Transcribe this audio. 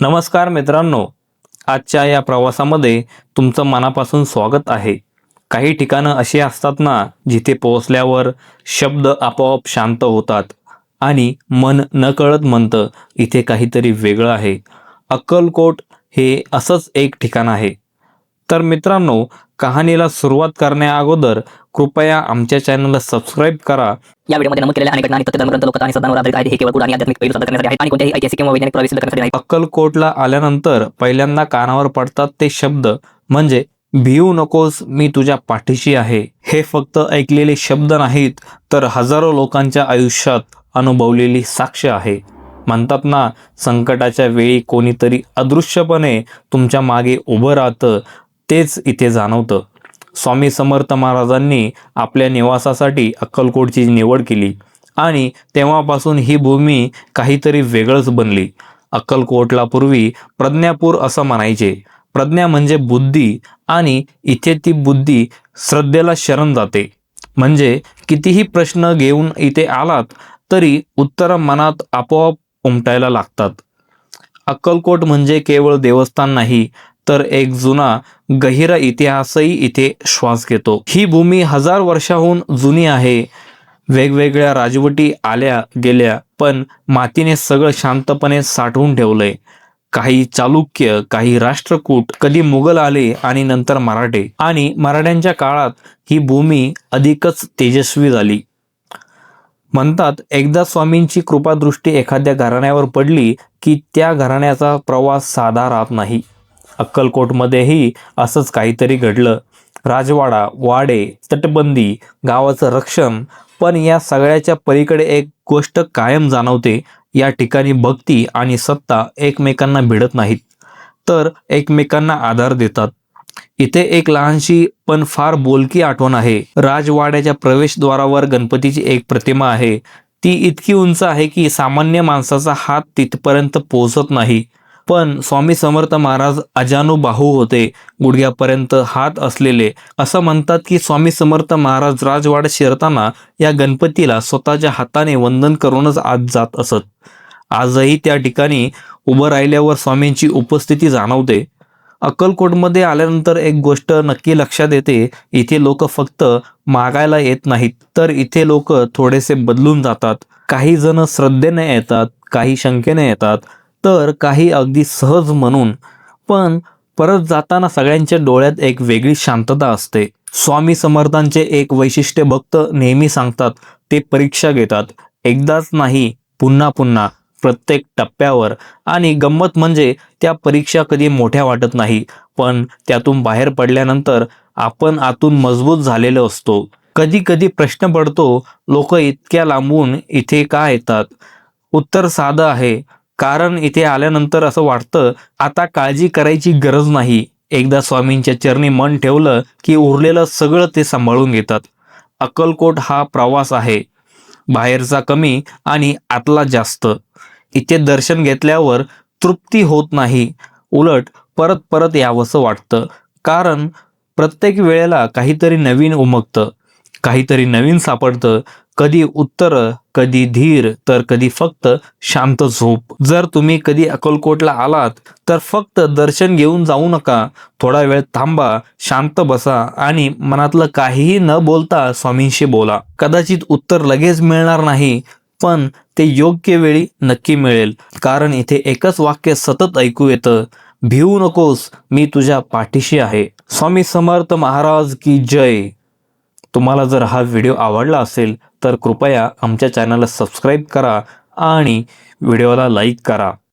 नमस्कार मित्रांनो आजच्या या प्रवासामध्ये तुमचं मनापासून स्वागत आहे. काही ठिकाणं अशी असतात ना जिथे पोहोचल्यावर शब्द आपोआप शांत होतात आणि मन नकळत म्हणतं इथे काहीतरी वेगळं आहे. अक्कलकोट हे असंच एक ठिकाण आहे. तर मित्रांनो कहाणीला सुरुवात करण्या अगोदर कृपया आमच्या चॅनलला सबस्क्राईब करा. या व्हिडिओमध्ये नमूद केलेल्या अनेक घटना आणि तथ्य धर्मग्रंथ लोकथा आणि सद्दांवर आधारित आहेत हे केवळ गुढ आणि आध्यात्मिक पैलू सादर करण्यासाठी आहेत आणि कोणत्याही ऐतिहासिक किंवा वैज्ञानिक प्रवेश सिद्ध करण्यासाठी नाही अक्कलकोटला आल्यानंतर पहिल्यांदा कानावर पडतात ते शब्द म्हणजे भिवू नकोस मी तुझ्या पाठीशी आहे. हे फक्त ऐकलेले शब्द नाहीत तर हजारो लोकांच्या आयुष्यात अनुभवलेली साक्ष आहे. म्हणतात ना संकटाच्या वेळी कोणीतरी अदृश्यपणे तुमच्या मागे उभं राहतं तेच इथे जाणवतं. स्वामी समर्थ महाराजांनी आपल्या निवासासाठी अक्कलकोटची निवड केली आणि तेव्हापासून ही भूमी काहीतरी वेगळंच बनली. अक्कलकोटला पूर्वी प्रज्ञापूर असं म्हणायचे. प्रज्ञा म्हणजे बुद्धी आणि इथे ती बुद्धी श्रद्धेला शरण जाते. म्हणजे कितीही प्रश्न घेऊन इथे आलात तरी उत्तर मनात आपोआप उमटायला लागतात. अक्कलकोट म्हणजे केवळ देवस्थान नाही तर एक जुना गहिरा इतिहासही इथे श्वास घेतो. ही भूमी हजार वर्षाहून जुनी आहे. वेगवेगळ्या राजवटी आल्या गेल्या पण मातीने सगळं शांतपणे साठवून ठेवलंय. काही चालुक्य काही राष्ट्रकूट कधी मुघल आले आणि नंतर मराठे. आणि मराठ्यांच्या काळात ही भूमी अधिकच तेजस्वी झाली. म्हणतात एकदा स्वामींची कृपादृष्टी एखाद्या घराण्यावर पडली की त्या घराण्याचा प्रवास साधा राहत नाही. अक्कलकोटमध्येही असंच काहीतरी घडलं. राजवाडा वाडे तटबंदी गावाचं रक्षण. पण या सगळ्याच्या पलीकडे एक गोष्ट कायम जाणवते. या ठिकाणी भक्ती आणि सत्ता एकमेकांना भिडत नाहीत. तर एकमेकांना आधार देतात. इथे एक लहानशी पण फार बोलकी आठवण आहे. राजवाड्याच्या प्रवेशद्वारावर गणपतीची एक प्रतिमा आहे. ती इतकी उंच आहे की सामान्य माणसाचा हात तिथपर्यंत पोहोचत नाही. पण स्वामी समर्थ महाराज अजानुबाहू होते गुडघ्यापर्यंत हात असलेले. असं म्हणतात की स्वामी समर्थ महाराज राजवाड शिरताना या गणपतीला स्वतःच्या हाताने वंदन करूनच आत जात असत. आजही त्या ठिकाणी उभं राहिल्यावर स्वामींची उपस्थिती जाणवते. अक्कलकोटमध्ये आल्यानंतर एक गोष्ट नक्की लक्षात येते इथे लोक फक्त मागायला येत नाहीत तर इथे लोक थोडेसे बदलून जातात. काही जण श्रद्धेने येतात काही शंकेने येतात तर काही अगदी सहज म्हणून पण परत जाताना सगळ्यांच्या डोळ्यात एक वेगळी शांतता असते. स्वामी समर्थांचे एक वैशिष्ट्य भक्त नेहमी सांगतात ते परीक्षा घेतात. एकदाच नाही पुन्हा पुन्हा प्रत्येक टप्प्यावर. आणि गंमत म्हणजे त्या परीक्षा कधी मोठ्या वाटत नाही पण त्यातून बाहेर पडल्यानंतर आपण आतून मजबूत झालेलो असतो. कधी कधी प्रश्न पडतो लोक इतक्या लांबून इथे का येतात? उत्तर साधं आहे. कारण इथे आल्यानंतर असं वाटतं आता काळजी करायची गरज नाही. एकदा स्वामींच्या चरणी मन ठेवलं की उरलेलं सगळं ते सांभाळून घेतात. अक्कलकोट हा प्रवास आहे. बाहेरचा कमी आणि आतला जास्त. इथे दर्शन घेतल्यावर तृप्ती होत नाही. उलट परत परत यावंसं वाटतं. कारण प्रत्येक वेळेला काहीतरी नवीन उमगतं. काहीतरी नवीन सापडतं. कधी उत्तर कधी धीर तर कधी फक्त शांत झोप. जर तुम्ही कधी अकोलकोटला आलात तर फक्त दर्शन घेऊन जाऊ नका. थोडा वेळ थांबा शांत बसा आणि मनातलं काहीही न बोलता स्वामींशी बोला. कदाचित उत्तर लगेच मिळणार नाही पण ते योग्य वेळी नक्की मिळेल. कारण इथे एकच वाक्य सतत ऐकू येतं भिवू नकोस मी तुझ्या पाठीशी आहे. स्वामी समर्थ महाराज की जय. तुम्हाला जर हा व्हिडिओ आवडला असेल तर कृपया आमच्या चॅनलला सबस्क्राईब करा आणि व्हिडिओला लाईक करा.